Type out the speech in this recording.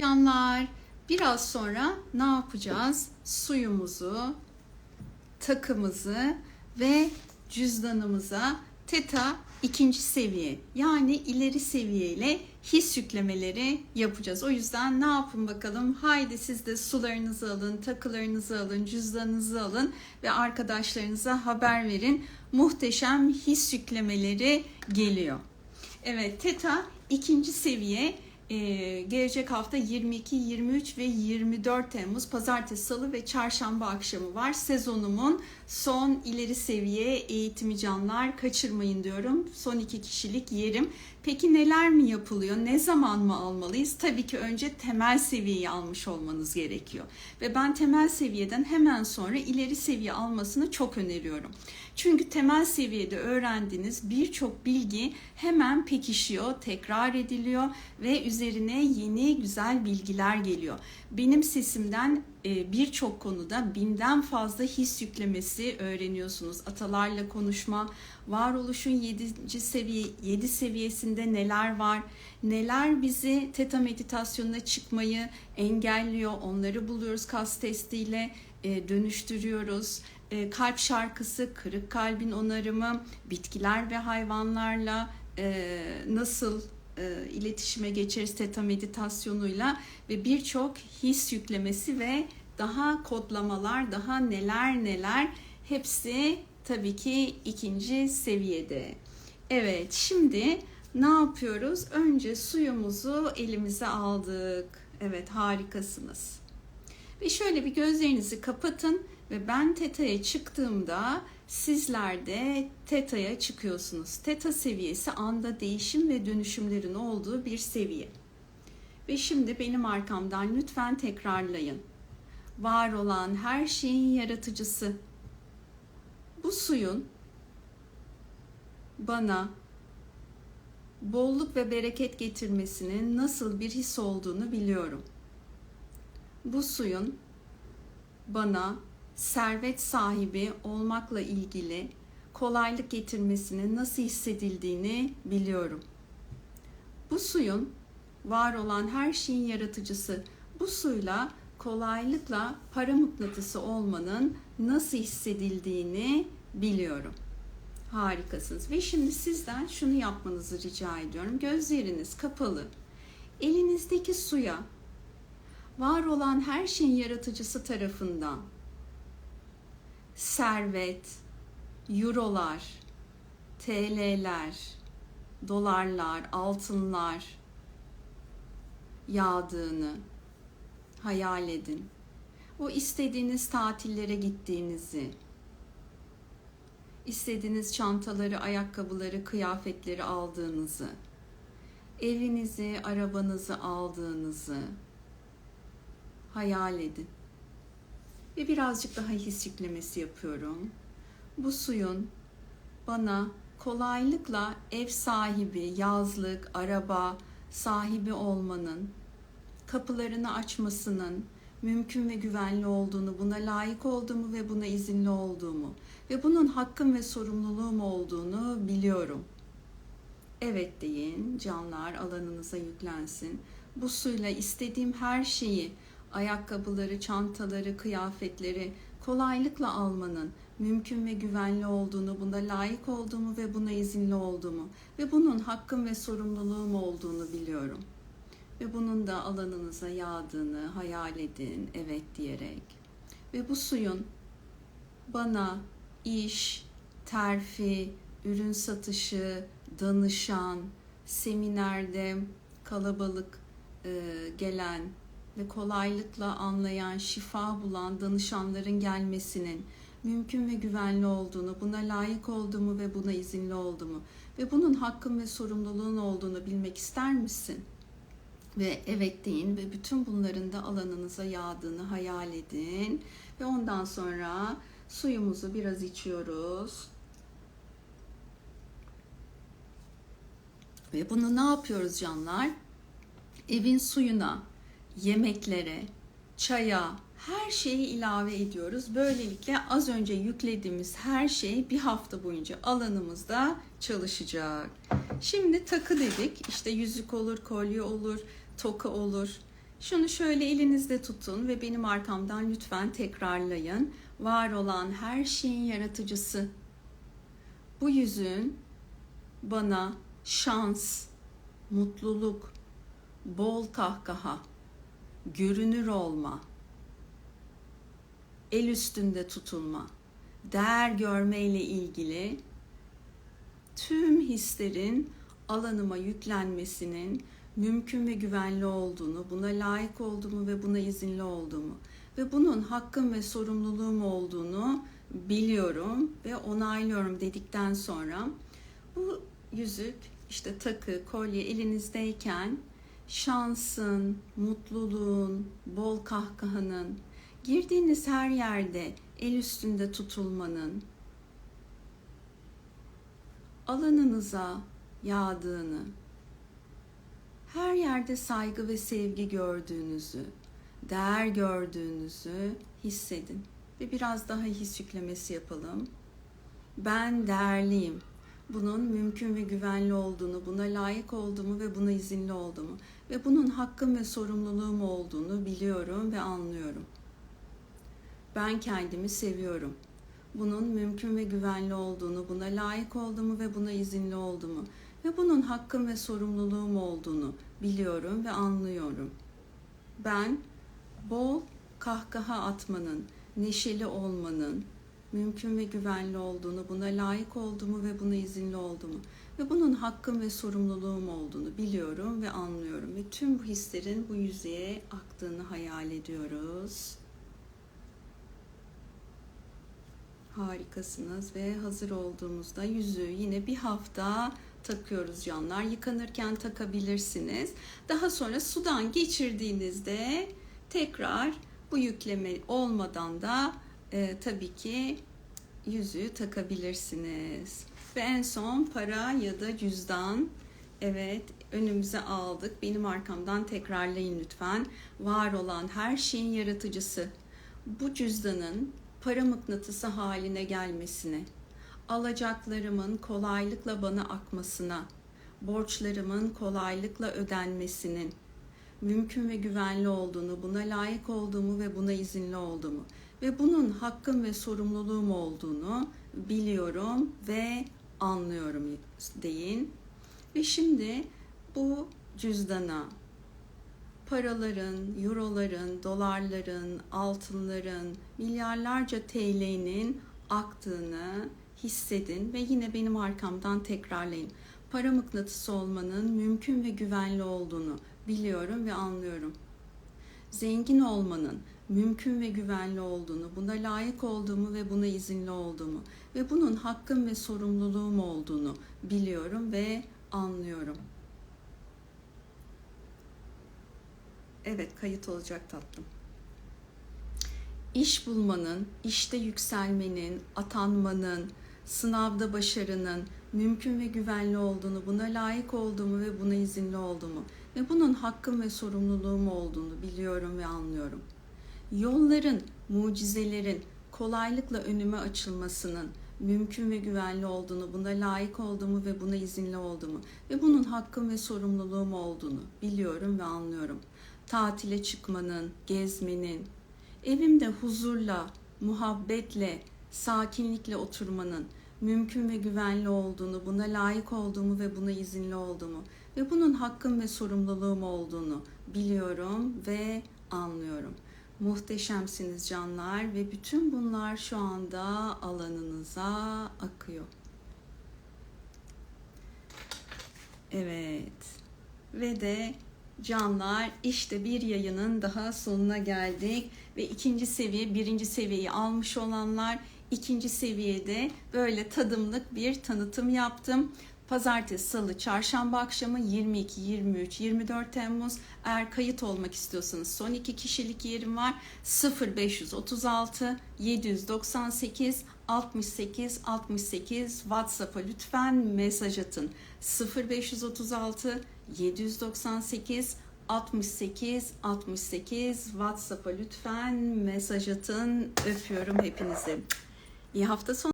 Canlar, biraz sonra ne yapacağız? Suyumuzu, takımızı ve cüzdanımıza teta ikinci seviye yani ileri seviyeyle his yüklemeleri yapacağız. O yüzden ne yapın bakalım? Haydi siz de sularınızı alın, takılarınızı alın, cüzdanınızı alın ve arkadaşlarınıza haber verin. Muhteşem his yüklemeleri geliyor. Evet, teta ikinci seviye ee, gelecek hafta 22, 23 ve 24 Temmuz pazartesi, salı ve çarşamba akşamı var. Sezonumun son ileri seviye eğitimi canlar kaçırmayın diyorum. Son iki kişilik yerim. Peki neler mi yapılıyor? Ne zaman mı almalıyız? Tabii ki önce temel seviyeyi almış olmanız gerekiyor. Ve ben temel seviyeden hemen sonra ileri seviye almasını çok öneriyorum. Çünkü temel seviyede öğrendiğiniz birçok bilgi hemen pekişiyor, tekrar ediliyor ve üzerine yeni güzel bilgiler geliyor. Benim sesimden e, birçok konuda binden fazla his yüklemesi öğreniyorsunuz. Atalarla konuşma, varoluşun 7. seviye 7 seviyesinde neler var? Neler bizi teta meditasyonuna çıkmayı engelliyor? Onları buluyoruz kas testiyle, e, dönüştürüyoruz. E, kalp şarkısı, kırık kalbin onarımı, bitkiler ve hayvanlarla nasıl e, iletişime geçeriz teta meditasyonuyla ve birçok his yüklemesi ve daha kodlamalar, daha neler neler hepsi tabii ki ikinci seviyede. Evet, şimdi ne yapıyoruz? Önce suyumuzu elimize aldık. Evet, harikasınız. Ve şöyle bir gözlerinizi kapatın ve ben teta'ya çıktığımda sizler de teta'ya çıkıyorsunuz. Teta seviyesi anda değişim ve dönüşümlerin olduğu bir seviye. Ve şimdi benim arkamdan lütfen tekrarlayın. Var olan her şeyin yaratıcısı. Bu suyun bana bolluk ve bereket getirmesinin nasıl bir his olduğunu biliyorum. Bu suyun bana servet sahibi olmakla ilgili kolaylık getirmesinin nasıl hissedildiğini biliyorum. Bu suyun var olan her şeyin yaratıcısı. Bu suyla kolaylıkla para mıknatısı olmanın nasıl hissedildiğini biliyorum. Harikasınız. Ve şimdi sizden şunu yapmanızı rica ediyorum. Gözleriniz kapalı. Elinizdeki suya var olan her şeyin yaratıcısı tarafından servet, eurolar, TL'ler, dolarlar, altınlar yağdığını hayal edin. O istediğiniz tatillere gittiğinizi, istediğiniz çantaları, ayakkabıları, kıyafetleri aldığınızı, evinizi, arabanızı aldığınızı hayal edin. Ve birazcık daha his yapıyorum. Bu suyun bana kolaylıkla ev sahibi, yazlık, araba sahibi olmanın, kapılarını açmasının mümkün ve güvenli olduğunu, buna layık olduğumu ve buna izinli olduğumu ve bunun hakkım ve sorumluluğum olduğunu biliyorum. Evet deyin, canlar alanınıza yüklensin. Bu suyla istediğim her şeyi ayakkabıları, çantaları, kıyafetleri kolaylıkla almanın mümkün ve güvenli olduğunu, bunda layık olduğumu ve buna izinli olduğumu ve bunun hakkım ve sorumluluğum olduğunu biliyorum. Ve bunun da alanınıza yağdığını hayal edin, evet diyerek. Ve bu suyun bana iş, terfi, ürün satışı, danışan, seminerde kalabalık gelen ve kolaylıkla anlayan, şifa bulan danışanların gelmesinin mümkün ve güvenli olduğunu, buna layık olduğumu ve buna izinli olduğumu ve bunun hakkım ve sorumluluğun olduğunu bilmek ister misin? Ve evet deyin ve bütün bunların da alanınıza yağdığını hayal edin. Ve ondan sonra suyumuzu biraz içiyoruz. Ve bunu ne yapıyoruz canlar? Evin suyuna yemeklere, çaya, her şeyi ilave ediyoruz. Böylelikle az önce yüklediğimiz her şey bir hafta boyunca alanımızda çalışacak. Şimdi takı dedik. İşte yüzük olur, kolye olur, toka olur. Şunu şöyle elinizde tutun ve benim arkamdan lütfen tekrarlayın. Var olan her şeyin yaratıcısı. Bu yüzün bana şans, mutluluk, bol kahkaha, görünür olma, el üstünde tutulma, değer görmeyle ilgili tüm hislerin alanıma yüklenmesinin mümkün ve güvenli olduğunu, buna layık olduğumu ve buna izinli olduğumu ve bunun hakkım ve sorumluluğum olduğunu biliyorum ve onaylıyorum dedikten sonra bu yüzük işte takı, kolye elinizdeyken şansın, mutluluğun, bol kahkahanın, girdiğiniz her yerde el üstünde tutulmanın, alanınıza yağdığını, her yerde saygı ve sevgi gördüğünüzü, değer gördüğünüzü hissedin. Ve biraz daha his yüklemesi yapalım. Ben değerliyim. Bunun mümkün ve güvenli olduğunu, buna layık olduğumu ve buna izinli olduğumu ve bunun hakkım ve sorumluluğum olduğunu biliyorum ve anlıyorum. Ben kendimi seviyorum. Bunun mümkün ve güvenli olduğunu, buna layık olduğumu ve buna izinli olduğumu ve bunun hakkım ve sorumluluğum olduğunu biliyorum ve anlıyorum. Ben bol kahkaha atmanın, neşeli olmanın mümkün ve güvenli olduğunu, buna layık olduğumu ve buna izinli olduğumu ve bunun hakkım ve sorumluluğum olduğunu biliyorum ve anlıyorum ve tüm bu hislerin bu yüzeye aktığını hayal ediyoruz. Harikasınız ve hazır olduğumuzda yüzüğü yine bir hafta takıyoruz canlar. Yıkanırken takabilirsiniz. Daha sonra sudan geçirdiğinizde tekrar bu yükleme olmadan da e, tabii ki yüzüğü takabilirsiniz. Ve en son para ya da cüzdan. Evet önümüze aldık. Benim arkamdan tekrarlayın lütfen. Var olan her şeyin yaratıcısı. Bu cüzdanın para mıknatısı haline gelmesini, alacaklarımın kolaylıkla bana akmasına, borçlarımın kolaylıkla ödenmesinin mümkün ve güvenli olduğunu, buna layık olduğumu ve buna izinli olduğumu ve bunun hakkım ve sorumluluğum olduğunu biliyorum ve anlıyorum deyin. Ve şimdi bu cüzdana paraların, euroların, dolarların, altınların, milyarlarca TL'nin aktığını hissedin ve yine benim arkamdan tekrarlayın. Para mıknatısı olmanın mümkün ve güvenli olduğunu biliyorum ve anlıyorum. Zengin olmanın mümkün ve güvenli olduğunu, buna layık olduğumu ve buna izinli olduğumu ve bunun hakkım ve sorumluluğum olduğunu biliyorum ve anlıyorum. Evet, kayıt olacak tatlım. İş bulmanın, işte yükselmenin, atanmanın, sınavda başarının mümkün ve güvenli olduğunu, buna layık olduğumu ve buna izinli olduğumu ve bunun hakkım ve sorumluluğum olduğunu biliyorum ve anlıyorum. Yolların, mucizelerin kolaylıkla önüme açılmasının mümkün ve güvenli olduğunu, buna layık olduğumu ve buna izinli olduğumu ve bunun hakkım ve sorumluluğum olduğunu biliyorum ve anlıyorum. Tatile çıkmanın, gezmenin, evimde huzurla, muhabbetle, sakinlikle oturmanın mümkün ve güvenli olduğunu, buna layık olduğumu ve buna izinli olduğumu ve bunun hakkım ve sorumluluğum olduğunu biliyorum ve anlıyorum. Muhteşemsiniz canlar ve bütün bunlar şu anda alanınıza akıyor. Evet. Ve de canlar işte bir yayının daha sonuna geldik ve ikinci seviye birinci seviyeyi almış olanlar ikinci seviyede böyle tadımlık bir tanıtım yaptım. Pazartesi, Salı, Çarşamba akşamı 22, 23, 24 Temmuz. Eğer kayıt olmak istiyorsanız son iki kişilik yerim var. 0536 798 68 68 WhatsApp'a lütfen mesaj atın. 0536 798 68 68 WhatsApp'a lütfen mesaj atın. Öpüyorum hepinizi. İyi hafta sonu.